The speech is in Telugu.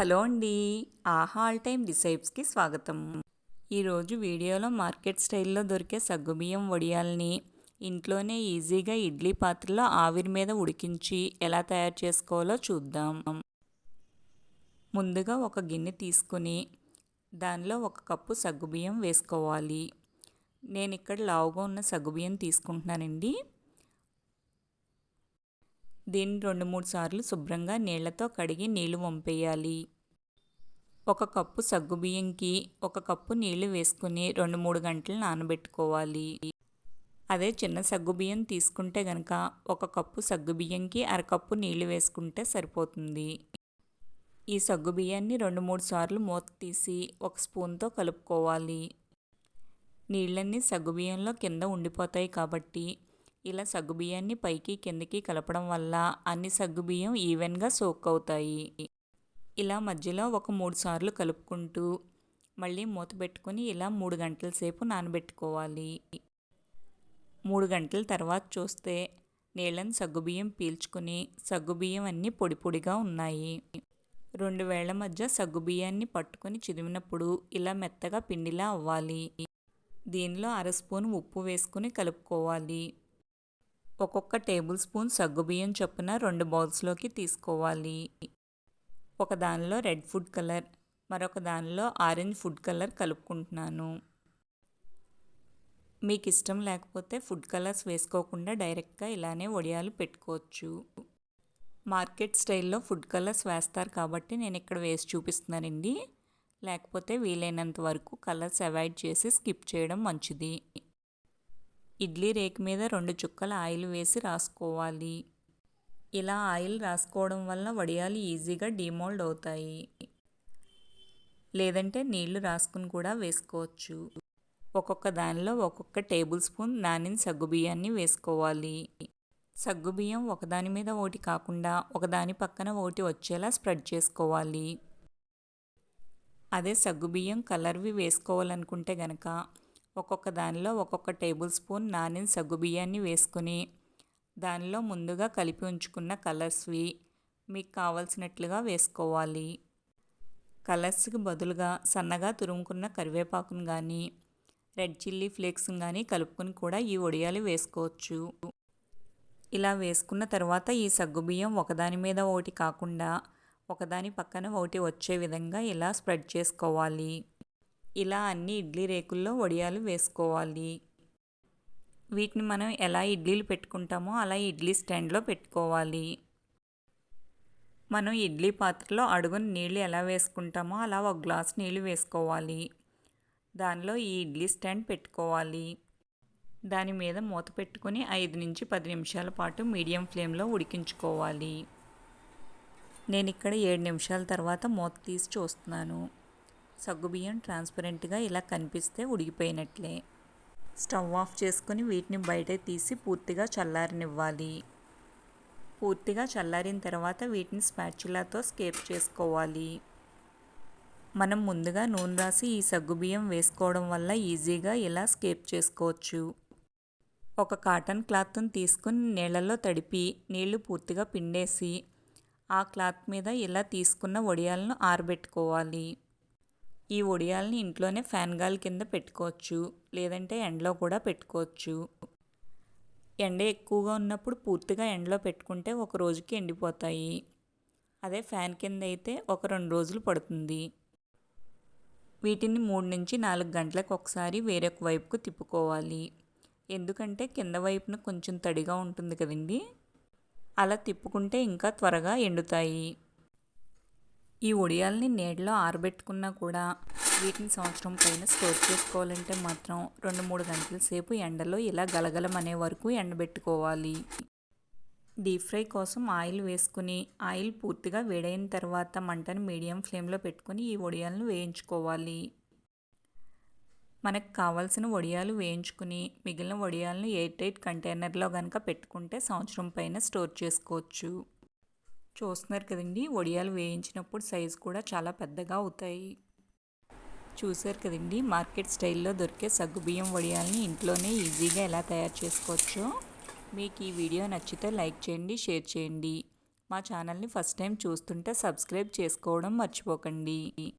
హలో అండి. ఆహా ఆల్ టైమ్ డిసైబ్స్కి స్వాగతం. ఈరోజు వీడియోలో మార్కెట్ స్టైల్లో దొరికే సగ్గుబియ్యం వడియాల్ని ఇంట్లోనే ఈజీగా ఇడ్లీ పాత్రలో ఆవిరి మీద ఉడికించి ఎలా తయారు చేసుకోవాలో చూద్దాం. ముందుగా ఒక గిన్నె తీసుకుని దానిలో ఒక కప్పు సగ్గుబియ్యం వేసుకోవాలి. నేను ఇక్కడ లావుగా ఉన్న సగ్గుబియ్యం తీసుకుంటున్నానండి. దీన్ని రెండు మూడు సార్లు శుభ్రంగా నీళ్ళతో కడిగి నీళ్ళు వంపేయాలి. ఒక కప్పు సగ్గుబియ్యంకి ఒక కప్పు నీళ్ళు వేసుకుని రెండు మూడు గంటలు నానబెట్టుకోవాలి. అదే చిన్న సగ్గుబియ్యం తీసుకుంటే గనక ఒక కప్పు సగ్గుబియ్యంకి అరకప్పు నీళ్ళు వేసుకుంటే సరిపోతుంది. ఈ సగ్గుబియ్యాన్ని రెండు మూడు సార్లు మూత తీసి ఒక స్పూన్తో కలుపుకోవాలి. నీళ్ళన్నీ సగ్గుబియ్యంలో కింద ఉండిపోతాయి కాబట్టి ఇలా సగ్గుబియ్యాన్ని పైకి కిందకి కలపడం వల్ల అన్ని సగ్గుబియ్యం ఈవెన్గా సోక్ అవుతాయి. ఇలా మధ్యలో ఒక మూడు సార్లు కలుపుకుంటూ మళ్ళీ మూత పెట్టుకొని ఇలా మూడు గంటల సేపు నానబెట్టుకోవాలి. మూడు గంటల తర్వాత చూస్తే నీళ్ళని సగ్గుబియ్యం పీల్చుకుని సగ్గుబియ్యం అన్నీ పొడి పొడిగా ఉన్నాయి. రెండు వేళ్ళ మధ్య సగ్గుబియ్యాన్ని పట్టుకొని చిదిమినప్పుడు ఇలా మెత్తగా పిండిలా అవ్వాలి. దీనిలో అర స్పూన్ ఉప్పు వేసుకుని కలుపుకోవాలి. ఒక్కొక్క టేబుల్ స్పూన్ సగ్గుబియ్యం చొప్పున రెండు బౌల్స్లోకి తీసుకోవాలి. ఒక దానిలో రెడ్ ఫుడ్ కలర్ మరొక దానిలో ఆరెంజ్ ఫుడ్ కలర్ కలుపుకుంటున్నాను. మీకు ఇష్టం లేకపోతే ఫుడ్ కలర్స్ వేసుకోకుండా డైరెక్ట్గా ఇలానే వడియాలు పెట్టుకోవచ్చు. మార్కెట్ స్టైల్లో ఫుడ్ కలర్స్ వేస్తారు కాబట్టి నేను ఇక్కడ వేసి చూపిస్తున్నానండి. లేకపోతే వీలైనంత వరకు కలర్స్ అవాయిడ్ చేసి స్కిప్ చేయడం మంచిది. ఇడ్లీ రేక్ మీద రెండు చుక్కల ఆయిల్ వేసి రాసుకోవాలి. ఇలా ఆయిల్ రాసుకోవడం వల్ల వడియాలు ఈజీగా డిమోల్డ్ అవుతాయి. లేదంటే నీళ్ళు రాసుకుని కూడా వేసుకోవచ్చు. ఒక్కొక్క దానిలో ఒక్కొక్క టేబుల్ స్పూన్ నానిన సగ్గుబియ్యాన్ని వేసుకోవాలి. సగ్గుబియ్యం ఒకదాని మీద ఒకటి కాకుండా ఒకదాని పక్కన ఒకటి వచ్చేలా స్ప్రెడ్ చేసుకోవాలి. అదే సగ్గుబియ్యం కలర్వి వేసుకోవాలనుకుంటే గనక ఒక్కొక్క దానిలో ఒక్కొక్క టేబుల్ స్పూన్ నానిన సగ్గుబియ్యాన్ని వేసుకుని దానిలో ముందుగా కలిపి ఉంచుకున్న కలర్స్వి మీకు కావలసినట్లుగా వేసుకోవాలి. కలర్స్కి బదులుగా సన్నగా తురుముకున్న కరివేపాకును కానీ రెడ్ చిల్లీ ఫ్లేక్స్ని కానీ కలుపుకొని కూడా ఈ వడియాలు వేసుకోవచ్చు. ఇలా వేసుకున్న తర్వాత ఈ సగ్గుబియ్యం ఒకదాని మీద ఒకటి కాకుండా ఒకదాని పక్కన ఒకటి వచ్చే విధంగా ఇలా స్ప్రెడ్ చేసుకోవాలి. ఇలా అన్ని ఇడ్లీ రేకుల్లో వడియాలు వేసుకోవాలి. వీటిని మనం ఎలా ఇడ్లీలు పెట్టుకుంటామో అలా ఇడ్లీ స్టాండ్లో పెట్టుకోవాలి. మనం ఇడ్లీ పాత్రలో అడుగున నీళ్ళు ఎలా వేసుకుంటామో అలా ఒక గ్లాస్ నీళ్ళు వేసుకోవాలి. దానిలో ఈ ఇడ్లీ స్టాండ్ పెట్టుకోవాలి. దాని మీద మూత పెట్టుకుని ఐదు నుంచి పది నిమిషాల పాటు మీడియం ఫ్లేమ్లో ఉడికించుకోవాలి. నేను ఇక్కడ ఏడు నిమిషాల తర్వాత మూత తీసి చూస్తున్నాను. సగ్గుబియ్యం ట్రాన్స్పరెంట్గా ఇలా కనిపిస్తే ఉడికిపోయినట్లే. స్టవ్ ఆఫ్ చేసుకుని వీటిని బయట తీసి పూర్తిగా చల్లారనివ్వాలి. పూర్తిగా చల్లారిన తర్వాత వీటిని స్పాచులాతో స్కేప్ చేసుకోవాలి. మనం ముందుగా నూనె రాసి ఈ సగ్గుబియ్యం వేసుకోవడం వల్ల ఈజీగా ఇలా స్కేప్ చేసుకోవచ్చు. ఒక కాటన్ క్లాత్ని తీసుకుని నీళ్ళల్లో తడిపి నీళ్ళు పూర్తిగా పిండేసి ఆ క్లాత్ మీద ఇలా తీసుకున్న వడియాలను ఆరబెట్టుకోవాలి. ఈ వడియాలని ఇంట్లోనే ఫ్యాన్ గాలి కింద పెట్టుకోవచ్చు లేదంటే ఎండలో కూడా పెట్టుకోవచ్చు. ఎండ ఎక్కువగా ఉన్నప్పుడు పూర్తిగా ఎండలో పెట్టుకుంటే ఒక రోజుకి ఎండిపోతాయి. అదే ఫ్యాన్ కింద అయితే ఒక రెండు రోజులు పడుతుంది. వీటిని మూడు నుంచి నాలుగు గంటలకు ఒకసారి వేరొక వైపుకు తిప్పుకోవాలి. ఎందుకంటే కింద వైపున కొంచెం తడిగా ఉంటుంది కదండి? అలా తిప్పుకుంటే ఇంకా త్వరగా ఎండుతాయి. ఈ వడియాల్ని నీడలో ఆరబెట్టుకున్నా కూడా వీటిని సంవత్సరం పైన స్టోర్ చేసుకోవాలంటే మాత్రం రెండు మూడు గంటల సేపు ఎండలో ఇలా గలగలమనే వరకు ఎండబెట్టుకోవాలి. డీప్ ఫ్రై కోసం ఆయిల్ వేసుకుని ఆయిల్ పూర్తిగా వేడైన తర్వాత మంటను మీడియం ఫ్లేమ్లో పెట్టుకుని ఈ వడియాలను వేయించుకోవాలి. మనకు కావాల్సిన వడియాలు వేయించుకుని మిగిలిన వడియాలను ఎయిర్ టైట్ కంటైనర్లో కనుక పెట్టుకుంటే సంవత్సరం పైన స్టోర్ చేసుకోవచ్చు. చూస్తున్నారు కదండి. వడియాలు వేయించినప్పుడు సైజు కూడా చాలా పెద్దగా అవుతాయి. చూసారు కదండి. మార్కెట్ స్టైల్లో దొరికే సగ్గుబియ్యం వడియాలని ఇంట్లోనే ఈజీగా ఎలా తయారు చేసుకోవచ్చో. మీకు ఈ వీడియో నచ్చితే లైక్ చేయండి షేర్ చేయండి. మా ఛానల్ని ఫస్ట్ టైం చూస్తుంటే సబ్స్క్రైబ్ చేసుకోవడం మర్చిపోకండి.